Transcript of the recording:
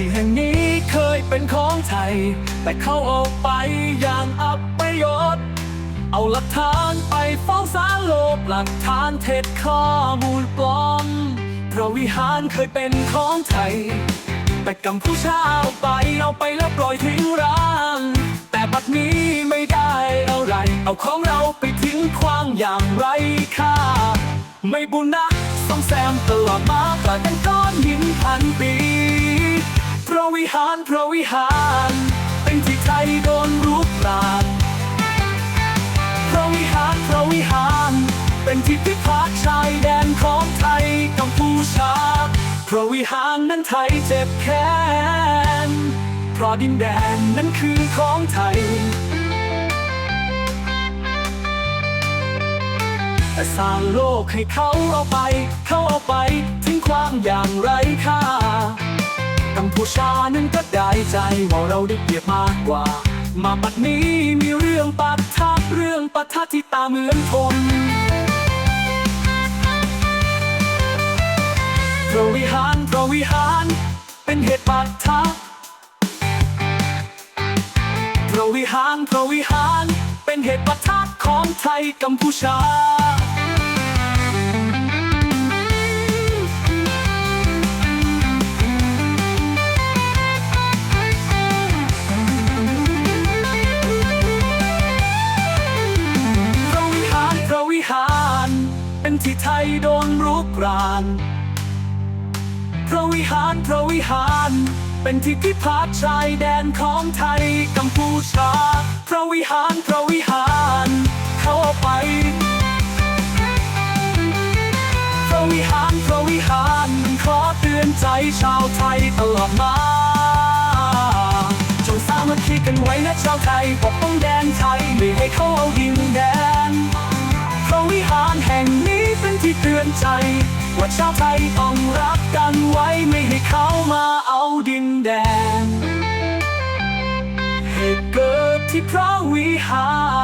ที่แห่งนี้เคยเป็นของไทย แต่เขาเอาไปอย่างอับประโยชน์ เอาหลักฐานไปฟ้องศาลโลกหลักฐานเท็จข้อมูลปลอมพระวิหารเคยเป็นของไทย แต่กัมพูชาเอาไปเอาไปแล้วปล่อยทิ้งร้างแต่บัดนี้ไม่ได้อะไร เอาของเราไปทิ้งขว้างอย่างไรค่าไม่บุญนะซ่อมแซมตลอดมากลายเป็นก้อนหิน หารพระวิหาร เป็นที่ไทยโดนรุกรานพระวิหารพระวิหาร เป็นที่พิพากษ์ชายแดนของไทยกัมพูชา พระวิหารนั้นไทยเจ็บแค้นเพราะดินแดนนั้นคือของไทยแต่สร้างโลกให้เขาเอาไป เขาเอาไปทิ้งความอย่างไรค่า กัมพูชานั้นก็ได้ใจว่าเราได้เปรียบมากกว่า มาบัดนี้มีเรื่องปัดทักเรื่องปัทะที่ตาเหมือนทนพระวิหารพระวิหารเป็นเหตุปัดทัพระวิหารพระวิหารเป็นเหตุปัทะของไทยกัมพูชา ที่ไทยโดนรุกรานพระวิหารพระวิหาร เป็นที่พิพากษ์ชายแดนของไทยกัมพูชา พระวิหารพระวิหารเขาเอาไป พระวิหารพระวิหารขอเตือนใจชาวไทยตลอดมาจงสามัคคีกันไว้นะชาวไทยปกป้องแดนไทยไม่ให้เขาเอาดินแดนพระวิหารแห่งนี้ ที่เตือนใจ ว่าชาวไทยต้องรักกันไว้ไม่ให้เขามาเอาดินแดน เหตุเกิดที่พระวิหาร